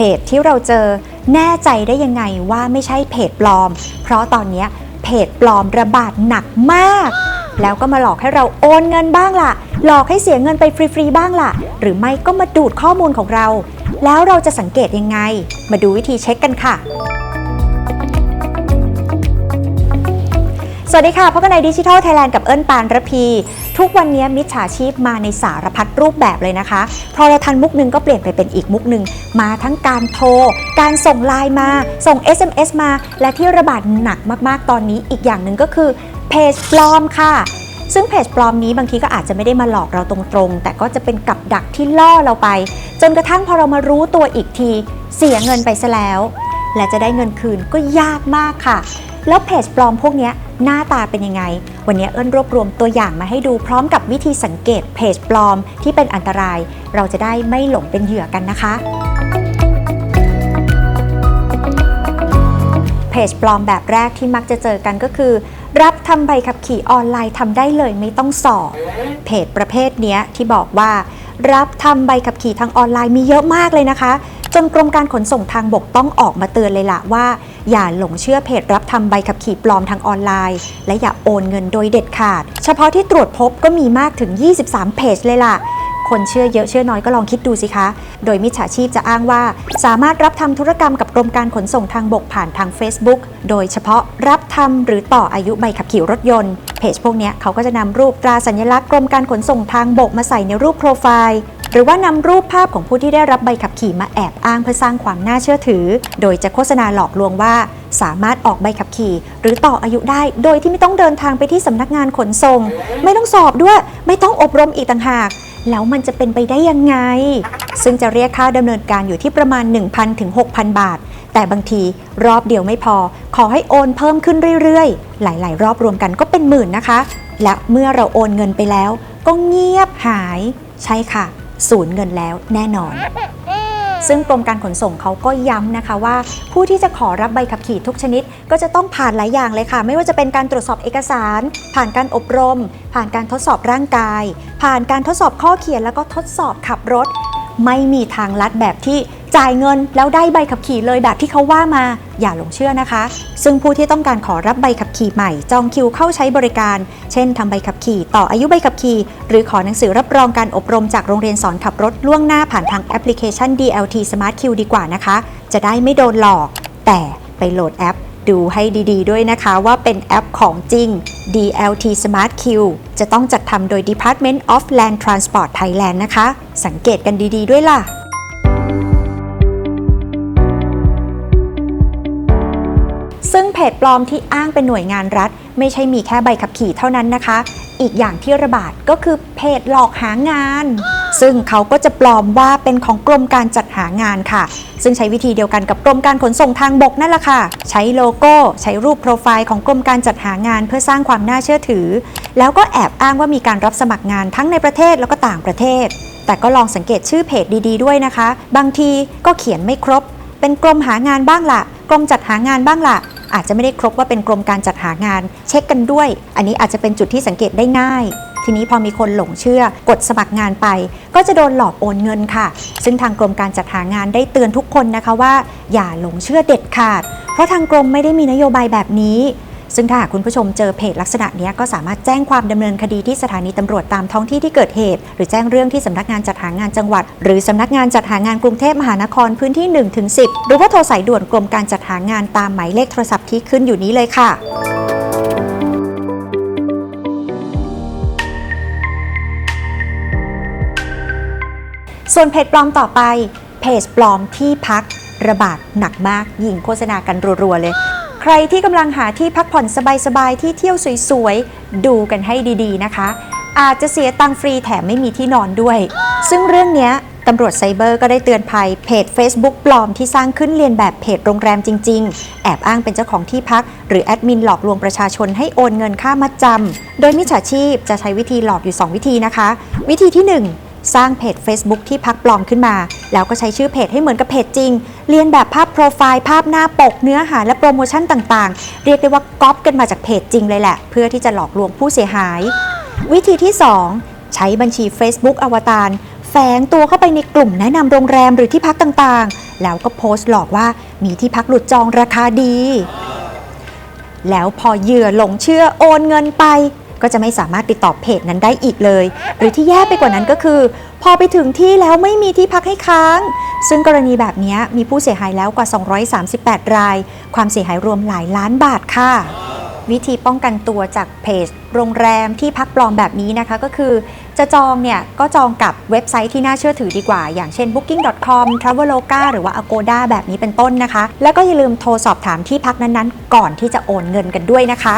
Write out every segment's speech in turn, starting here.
เพจที่เราเจอแน่ใจได้ยังไงว่าไม่ใช่เพจปลอม เพราะตอนนี้เพจปลอมระบาดหนักมาก แล้วก็มาหลอกให้เราโอนเงินบ้างล่ะ หลอกให้เสียเงินไปฟรีๆบ้างล่ะ หรือไม่ก็มาดูดข้อมูลของเรา แล้วเราจะสังเกตยังไง มาดูวิธีเช็คกันค่ะ สวัสดีค่ะพบกันในดิจิทัลไทยแลนด์กับเอิญปานระพี ทุกวันนี้มิจฉาชีพมาในสารพัดรูปแบบเลยนะคะ พอเราทันมุกหนึงก็เปลี่ยนไปเป็นอีกมุกหนึ่งมาทั้งการโทร การส่งไลน์มา ส่ง SMS มา และที่ระบาดหนักมากๆตอนนี้อีกอย่างหนึ่งก็คือเพจปลอมค่ะซึ่งเพจปลอมนี้บางทีก็อาจจะไม่ได้มาหลอกเราตรงๆ แต่ก็จะเป็นกับดักที่ล่อเราไป จนกระทั่งพอเรามารู้ตัวอีกที เสียเงินไปซะแล้ว และจะได้เงินคืนก็ยากมากค่ะ แล้วเพจปลอมพวกนี้หน้าตาเป็นยังไง วันนี้เอิ้นรวบรวมตัวอย่างมาให้ดูพร้อมกับวิธีสังเกตเพจปลอมที่เป็นอันตราย เราจะได้ไม่หลงเป็นเหยื่อกันนะคะเพจปลอมแบบแรกที่มักจะเจอกันก็คือ รับทำใบขับขี่ออนไลน์ทำได้เลยไม่ต้องสอบ เพจประเภทนี้ที่บอกว่า รับทำใบขับขี่ทางออนไลน์มีเยอะมากเลยนะคะ จนกรมการขนส่งทางบกต้องออกมาเตือนเลยล่ะว่า อย่าหลงเชื่อเพจรับทำใบขับขี่ปลอมทางออนไลน์ และอย่าโอนเงินโดยเด็ดขาด เฉพาะที่ตรวจพบก็มีมากถึง 23 เพจเลยล่ะคนเชื่อเยอะเชื่อน้อยก็ลองคิดดูสิคะ โดยมิจฉาชีพจะอ้างว่า สามารถรับทำธุรกรรมกับกรมการขนส่งทางบกผ่านทาง Facebook โดยเฉพาะรับทำหรือต่ออายุใบขับขี่รถยนต์ เพจพวกนี้เขาก็จะนำรูปตราสัญลักษณ์กรมการขนส่งทางบกมาใส่ในรูปโปรไฟล์ หรือว่านำรูปภาพของผู้ที่ได้รับใบขับขี่มาแอบอ้างเพื่อสร้างความน่าเชื่อถือ โดยจะโฆษณาหลอกลวงว่า สามารถออกใบขับขี่ หรือต่ออายุได้ โดยที่ไม่ต้องเดินทางไปที่สำนักงานขนส่ง ไม่ต้องสอบด้วย ไม่ต้องอบรมอีกต่างหาก แล้วมันจะเป็นไปได้ยังไง ซึ่งจะเรียกค่าดำเนินการอยู่ที่ประมาณ 1,000ถึง6,000 บาท แต่บางทีรอบเดียวไม่พอ ขอให้โอนเพิ่มขึ้นเรื่อยๆ หลาย ๆ รอบรวมกันก็เป็นหมื่นนะคะ และเมื่อเราโอนเงินไปแล้ว ก็เงียบหาย ใช่ค่ะ สูญเงินแล้วแน่นอน ซึ่งกรมการขนส่งเขาก็ย้ำนะคะว่า ผู้ที่จะขอรับใบขับขี่ทุกชนิด ก็จะต้องผ่านหลายอย่างเลยค่ะ ไม่ว่าจะเป็นการตรวจสอบเอกสาร ผ่านการอบรม ผ่านการทดสอบร่างกาย ผ่านการทดสอบข้อเขียนแล้วก็ทดสอบขับรถ ไม่มีทางลัดแบบที่ จ่ายเงินแล้วได้ใบขับขี่เลยแบบที่เขาว่ามาอย่าหลงเชื่อนะคะ ซึ่งผู้ที่ต้องการขอรับใบขับขี่ใหม่ จองคิวเข้าใช้บริการ เช่นทำใบขับขี่ต่ออายุใบขับขี่ หรือขอหนังสือรับรองการอบรมจากโรงเรียนสอนขับรถล่วงหน้าผ่านทางแอปพลิเคชัน DLT Smart Q ดีกว่านะคะ จะได้ไม่โดนหลอก แต่ไปโหลดแอปดูให้ดี ๆ ด้วยนะคะว่าเป็นแอปของจริง DLT Smart Q จะต้องจัดทำโดย Department of Land Transport Thailand นะคะ สังเกตกันดี ๆ ด้วยล่ะ จปลอมที่อ้างเป็นหน่วยงานรัฐ ไม่ใช่มีแค่ใบขับขี่เท่านั้นนะคะ อีกอย่างที่ระบาดก็คือเพจหลอกหางาน ซึ่งเขาก็จะปลอมว่าเป็นของกรมการจัดหางานค่ะ ซึ่งใช้วิธีเดียวกันกับกรมการขนส่งทางบกนั่นแหละค่ะ ใช้โลโก้ ใช้รูปโปรไฟล์ของกรมการจัดหางานเพื่อสร้างความน่าเชื่อถือ แล้วก็แอบอ้างว่ามีการรับสมัครงานทั้งในประเทศแล้วก็ต่างประเทศ แต่ก็ลองสังเกตชื่อเพจดี ๆ ด้วยนะคะ บางทีก็เขียนไม่ครบ เป็นกรมหางานบ้างล่ะกรมจัดหางานบ้างล่ะ อาจจะไม่ได้ครบว่าเป็นกรมการจัดหางาน เช็คกันด้วย อันนี้อาจจะเป็นจุดที่สังเกตได้ง่ายทีนี้พอมีคนหลงเชื่อกดสมัครงานไป ก็จะโดนหลอกโอนเงินค่ะ ซึ่งทางกรมการจัดหางานได้เตือนทุกคนนะคะว่า อย่าหลงเชื่อเด็ดขาด เพราะทางกรมไม่ได้มีนโยบายแบบนี้ ซึ่งถ้าหากคุณผู้ชมเจอเพจลักษณะนี้ก็สามารถแจ้งความดำเนินคดีที่สถานีตำรวจตามท้องที่ที่เกิดเหตุ หรือแจ้งเรื่องที่สำนักงานจัดหางานจังหวัด หรือสำนักงานจัดหางานกรุงเทพมหานครพื้นที่1ถึง10 หรือว่าโทรสายด่วนกรมการจัดหางานตามหมายเลขโทรศัพท์ที่ขึ้นอยู่นี้เลยค่ะส่วนเพจปลอมต่อไป เพจปลอมที่พักระบาดหนักมากยิงโฆษณากันรัวๆเลย รที่กำลังหาที่พักผ่อนสบายๆ ที่เที่ยวสวยๆ ดูกันให้ดีๆนะคะ อาจจะเสียตังฟรีแถมไม่มีที่นอนด้วย ซึ่งเรื่องนี้ตำรวจไซเบอร์ก็ได้เตือนภัยเพจ Facebook ปลอมที่สร้างขึ้นเรียนแบบเพจโรงแรมจริง ๆ แอบอ้างเป็นเจ้าของที่พัก หรือแอดมินหลอกลวงประชาชนให้โอนเงินค่ามัดจำโดยมิจฉาชีพจะใช้วิธีหลอกอยู่ 2 วิธีนะคะ วิธีที่ 1 สร้างเพจ Facebook ที่พักปลอมขึ้นมา แล้วก็ใช้ชื่อเพจให้เหมือนกับเพจจริง เรียนแบบภาพโปรไฟล์ภาพหน้าปกเนื้อหาและโปรโมชั่นต่างๆ เรียกได้ว่าก๊อปกันมาจากเพจจริงเลยแหละ เพื่อที่จะหลอกลวงผู้เสียหาย วิธีที่ 2 ใช้บัญชี Facebook อวตารแฝงตัวเข้าไปในกลุ่มแนะนำโรงแรมหรือที่พักต่างๆ แล้วก็โพสต์หลอกว่ามีที่พักหลุดจองราคาดี แล้วพอเหยื่อหลงเชื่อโอนเงินไป ก็จะไม่สามารถติดต่อเพจนั้นได้อีกเลย หรือที่แย่ไปกว่านั้นก็คือ พอไปถึงที่แล้วไม่มีที่พักให้ค้าง ซึ่งกรณีแบบนี้มีผู้เสียหายแล้วกว่า 238 ราย ความเสียหายรวมหลายล้านบาทค่ะ วิธีป้องกันตัวจากเพจ โรงแรมที่พักปลอมแบบนี้นะคะก็คือ จะจองเนี่ยก็จองกับเว็บไซต์ที่น่าเชื่อถือดีกว่า อย่างเช่น booking.com traveloka หรือว่า agoda แบบนี้เป็นต้นนะคะ แล้วก็อย่าลืมโทรสอบถามที่พักนั้นๆ ก่อนที่จะโอนเงินกันด้วยนะคะ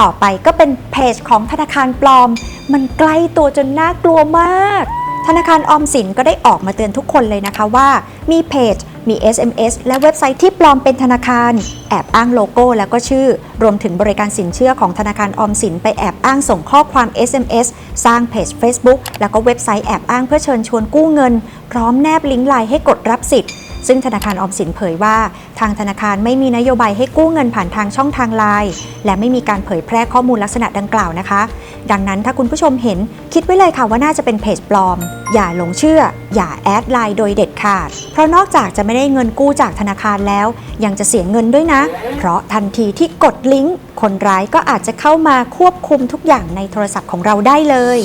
ต่อไปก็เป็นเพจของธนาคารปลอม มันใกล้ตัวจนน่ากลัวมาก ธนาคารออมสินก็ได้ออกมาเตือนทุกคนเลยนะคะว่า มีเพจ มี SMS และเว็บไซต์ที่ปลอมเป็นธนาคาร แอบอ้างโลโก้แล้วก็ชื่อ รวมถึงบริการสินเชื่อของธนาคารออมสินไปแอบอ้างส่งข้อความ SMS สร้างเพจ Facebook แล้วก็เว็บไซต์แอบอ้างเพื่อเชิญชวนกู้เงิน พร้อมแนบลิงก์ไลน์ให้กดรับสิทธิ์ ซึ่งธนาคารออมสินเผยว่า ทางธนาคารไม่มีนโยบายให้กู้เงินผ่านทางช่องทางไลน์และไม่มีการเผยแพร่ข้อมูลลักษณะดังกล่าวนะคะ ดังนั้นถ้าคุณผู้ชมเห็นคิดไว้เลยค่ะว่าน่าจะเป็นเพจปลอม อย่าหลงเชื่อ อย่าแอดไลน์โดยเด็ดขาด เพราะนอกจากจะไม่ได้เงินกู้จากธนาคารแล้ว ยังจะเสียเงินด้วยนะ เพราะทันทีที่กดลิงก์คนร้ายก็อาจจะเข้ามาควบคุมทุกอย่างในโทรศัพท์ของเราได้เลย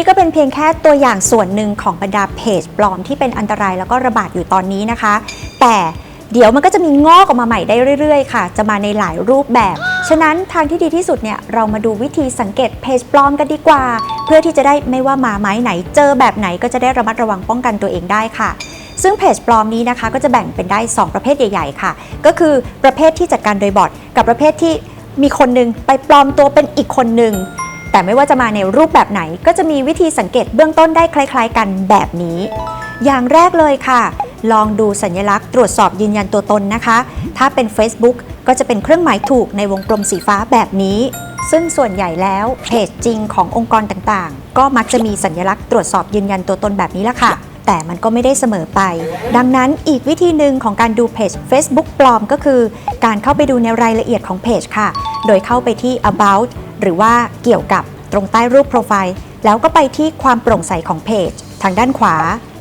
นี่ก็เป็นเพียงแค่ตัวอย่างส่วนหนึ่งของบรรดาเพจปลอมที่เป็นอันตรายแล้วก็ระบาดอยู่ตอนนี้นะคะ แต่เดี๋ยวมันก็จะมีงอกออกมาใหม่ได้เรื่อยๆ ค่ะ จะมาในหลายรูปแบบ ฉะนั้นทางที่ดีที่สุดเนี่ยเรามาดูวิธีสังเกตเพจปลอมกันดีกว่า เพื่อที่จะได้ไม่ว่ามาไม้ไหนเจอแบบไหนก็จะได้ระมัดระวังป้องกันตัวเองได้ค่ะ ซึ่งเพจปลอมนี้นะคะ ก็จะแบ่งเป็นได้ 2 ประเภทใหญ่ ๆ ค่ะ ก็คือประเภทที่จัดการโดยบอทกับประเภทที่มีคนหนึงไปปลอมตัวเป็นอีกคนหนึ่ง แต่ไม่ว่าจะมาในรูปแบบไหนก็จะมีวิธีสังเกตเบื้องต้นได้คล้าย ๆ กันแบบนี้ อย่างแรกเลยค่ะ ลองดูสัญลักษณ์ตรวจสอบยืนยันตัวตนนะคะ ถ้าเป็น Facebook ก็จะเป็นเครื่องหมายถูกในวงกลมสีฟ้าแบบนี้ ซึ่งส่วนใหญ่แล้วเพจจริงขององค์กรต่างๆ ก็มักจะมีสัญลักษณ์ตรวจสอบยืนยันตัวตนแบบนี้ละค่ะแต่มันก็ไม่ได้เสมอไป ดังนั้นอีกวิธีหนึ่งของการดูเพจ Facebook ปลอมก็คือ การเข้าไปดูในรายละเอียดของเพจค่ะ โดยเข้าไปที่ about หรือว่าเกี่ยวกับตรงใต้รูปโปรไฟล์ แล้วก็ไปที่ความโปร่งใสของเพจ ทางด้านขวา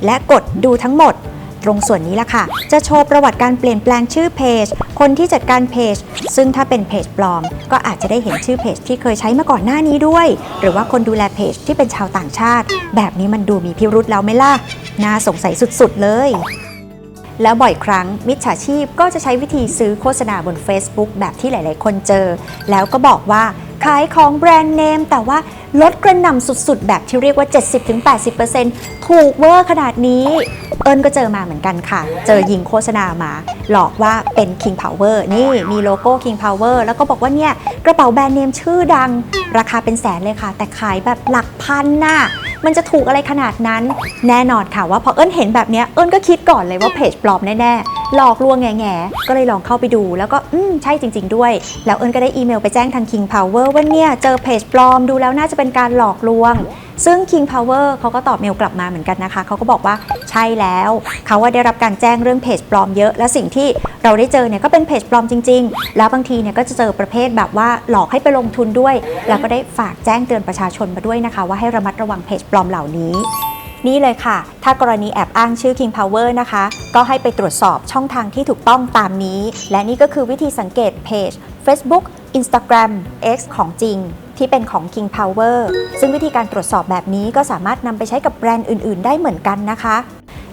และกดดูทั้งหมด ตรงส่วนนี้ละค่ะ จะโชว์ประวัติการเปลี่ยนแปลงชื่อเพจ คนที่จัดการเพจ ซึ่งถ้าเป็นเพจปลอม ก็อาจจะได้เห็นชื่อเพจที่เคยใช้มาก่อนหน้านี้ด้วย หรือว่าคนดูแลเพจที่เป็นชาวต่างชาติ แบบนี้มันดูมีพิรุษแล้วไหมล่ะ น่าสงสัยสุดๆ เลยแล้วบ่อยครั้งมิจฉาชีพก็จะใช้วิธีซื้อโฆษณาบน Facebook แบบที่หลาย ๆ คนเจอ แล้วก็บอกว่า ขายของแบรนด์เนมแต่ว่าลดกระหน่ำสุดๆ แบบที่เรียกว่า 70-80%ถูกเวอร์ขนาดนี้ เอิญก็เจอมาเหมือนกันค่ะ เจอยิงโฆษณามา หลอกว่าเป็น King Power นี่มีโลโก้ King Power แล้วก็บอกว่าเนี่ย กระเป๋าแบรนด์เนมชื่อดัง ราคาเป็นแสนเลยค่ะ แต่ขายแบบหลักพันน่ะมันจะถูกอะไรขนาดนั้น แน่นอนค่ะว่าพอเอิญเห็นแบบเนี้ยเอิญก็คิดก่อนเลยว่าเพจปลอมแน่ๆ หลอกลวงแง่ๆก็เลยลองเข้าไปดู แล้วก็อืมใช่จริง ๆ ด้วย แล้วเอิญก็ได้อีเมลไปแจ้งทาง King Power ว่าเนี่ยเจอเพจปลอมดูแล้วน่าจะเป็นการหลอกลวง ซึ่ง King Power เขาก็ตอบเมลกลับมาเหมือนกันนะคะเขาก็บอกว่าใช่แล้ว เขาว่าได้รับการแจ้งเรื่องเพจปลอมเยอะ และสิ่งที่เราได้เจอเนี่ยก็เป็นเพจปลอมจริง ๆ แล้วบางทีเนี่ยก็จะเจอประเภทแบบว่าหลอกให้ไปลงทุนด้วย แล้วก็ได้ฝากแจ้งเตือนประชาชนมาด้วยนะคะ ว่าให้ระมัดระวังเพจปลอมเหล่านี้นี่เลยค่ะ ถ้ากรณีแอบอ้างชื่อ King Power นะคะ ก็ให้ไปตรวจสอบช่องทางที่ถูกต้องตามนี้ และนี่ก็คือวิธีสังเกตเพจ Facebook Instagram X ของจริง ที่เป็นของ King Power ซึ่งวิธีการตรวจสอบแบบนี้ก็สามารถนำไปใช้กับแบรนด์อื่น ๆ ได้เหมือนกันนะคะ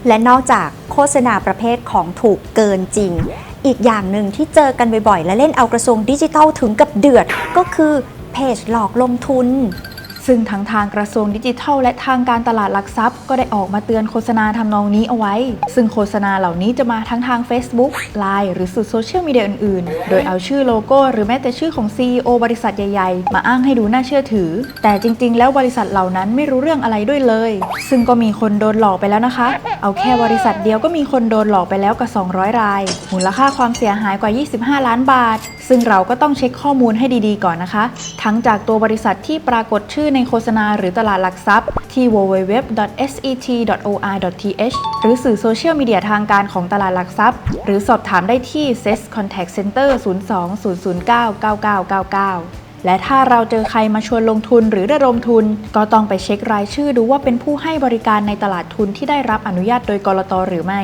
และนอกจากโฆษณาประเภทของถูกเกินจริง อีกอย่างหนึ่งที่เจอกันบ่อย ๆ และเล่นเอากระทรวงดิจิทัลถึงกับเดือด ก็คือเพจหลอกลงทุน ซึ่งทั้งทางกระทรวงดิจิทัล และทางการตลาดหลักทรัพย์ ก็ได้ออกมาเตือนโฆษณาทำนองนี้เอาไว้ ซึ่งโฆษณาเหล่านี้จะมาทั้งทาง Facebook Line หรือสื่อโซเชียลมีเดียอื่นๆ โดยเอาชื่อโลโก้หรือแม้แต่ชื่อของ CEO บริษัทใหญ่ๆ มาอ้างให้ดูน่าเชื่อถือ แต่จริงๆ แล้วบริษัทเหล่านั้นไม่รู้เรื่องอะไรด้วยเลย ซึ่งก็มีคนโดนหลอกไปแล้วนะคะ เอาแค่บริษัทเดียวก็มีคนโดนหลอกไปแล้วกว่า200 ราย มูลค่าความเสียหายกว่า 25 ล้านบาทซึ่งเราก็ต้องเช็คข้อมูลให้ดีๆก่อนนะคะ ทั้งจากตัวบริษัทที่ปรากฏชื่อในโฆษณาหรือตลาดหลักทรัพย์ที่ www.set.or.th หรือสื่อโซเชียลมีเดียทางการของตลาดหลักทรัพย์ หรือสอบถามได้ที่ CES Contact Center 02 009 9999และถ้าเราเจอใครมาชวนลงทุนหรือระดมทุน ก็ต้องไปเช็ครายชื่อดูว่าเป็นผู้ให้บริการในตลาดทุนที่ได้รับอนุญาตโดยกรตหรือไม่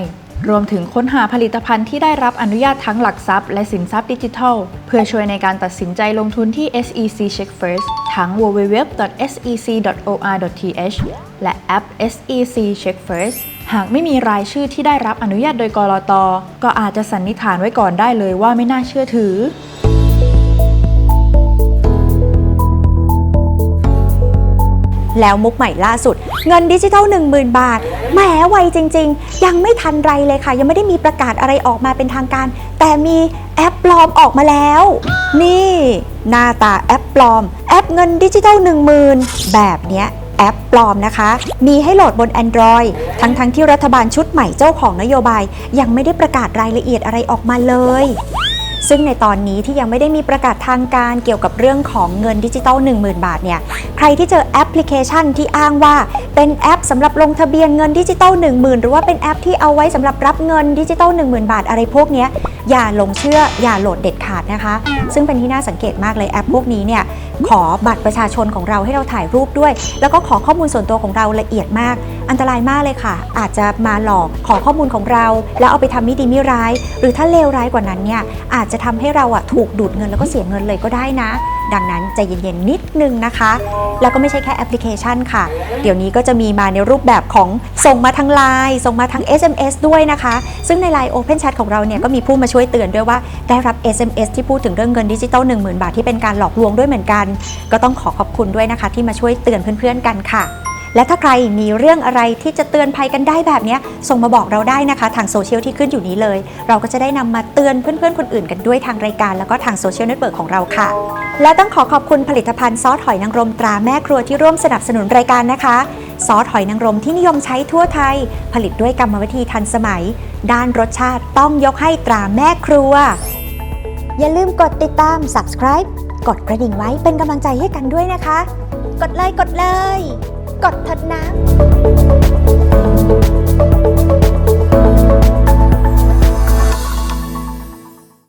รวมถึงค้นหาผลิตภัณฑ์ที่ได้รับอนุญาตทั้งหลักทรัพย์และสินทรัพย์ดิจิทัล เพื่อช่วยในการตัดสินใจลงทุนที่ SEC Check First ทั้ง www.sec.or.th และแอป SEC Check First หากไม่มีรายชื่อที่ได้รับอนุญาตโดยกรอตก็อาจจะสันนิษฐานไว้ก่อนได้เลยว่าไม่น่าเชื่อถือ แล้วมุกใหม่ล่าสุด เงินดิจิทัล 10,000 บาทแหมไวจริง ๆ ยังไม่ทันไรเลยค่ะ ยังไม่ได้มีประกาศอะไรออกมาเป็นทางการ แต่มีแอปปลอมออกมาแล้ว นี่ หน้าตาแอปปลอม แอปเงินดิจิทัล 10,000 แบบเนี้ยแอปปลอมนะคะ มีให้โหลดบน Android ทั้งๆทที่รัฐบาลชุดใหม่เจ้าของนโยบาย ยังไม่ได้ประกาศรายละเอียดอะไรออกมาเลย ซึ่งในตอนนี้ที่ยังไม่ได้มีประกาศทางการเกี่ยวกับเรื่องของเงินดิจิตอล10,000 บาทเนี่ยใครที่เจอแอปพลิเคชันที่อ้างว่าเป็นแอปสำหรับลงทะเบียนเงินดิจิตอล10,000 หรือว่าเป็นแอปที่เอาไว้สำหรับรับเงินดิจิตอล10,000 บาท อะไรพวกนี้อย่าหลงเชื่ออย่าโหลดเด็ดขาดนะคะ ซึ่งเป็นที่น่าสังเกตมากเลยแอปพวกนี้เนี่ยขอบัตรประชาชนของเราให้เราถ่ายรูปด้วย แล้วก็ขอข้อมูลส่วนตัวของเราละเอียดมาก อันตรายมากเลยค่ะ อาจจะมาหลอกขอข้อมูลของเรา แล้วเอาไปทำม่ดีม่ร้าย หรือถ้าเลวร้ายกว่านั้นเนี่ยอาจจะทำให้เราอะถูกดูดเงินแล้วก็เสียเงินเลยก็ได้นะ ดังนั้นใจเย็นๆนิดนึงนะคะ แล้วก็ไม่ใช่แค่แอปพลิเคชันค่ะ เดี๋ยวนี้ก็จะมีมาในรูปแบบของส่งมาทางไลน์ส่งมาทาง SMS ด้วยนะคะ ซึ่งใน Line Open Chat ของเราเนี่ยก็มีผู้มาช่วยเตือนด้วยว่าได้รับ SMS ที่พูดถึงเรื่องเงินดิจิตอล10,000 บาทที่เป็นการหลอกลวงด้วยเหมือนกัน ก็ต้องขอขอบคุณด้วยนะคะ ที่มาช่วยเตือนเพื่อนๆกันค่ะ และถ้าใครมีเรื่องอะไรที่จะเตือนภัยกันได้แบบนี้ส่งมาบอกเราได้นะคะ ทางโซเชียลที่ขึ้นอยู่นี้เลย เราก็จะได้นำมาเตือนเพื่อนๆ คนอื่นกันด้วยทางรายการ แล้วก็ทางโซเชียลเน็ตเวิร์กของเราค่ะ และต้องขอขอบคุณผลิตภัณฑ์ซอสหอยนางรมตราแม่ครัวที่ร่วมสนับสนุนรายการนะคะ ซอสหอยนางรมที่นิยมใช้ทั่วไทย ผลิตด้วยกรรมวิธีทันสมัย ด้านรสชาติต้องยกให้ตราแม่ครัว อย่าลืมกดติดตาม subscribe กดกระดิ่งไว้เป็นกำลังใจให้กันด้วยนะคะ กดเลยกดเลย กดทัดนะ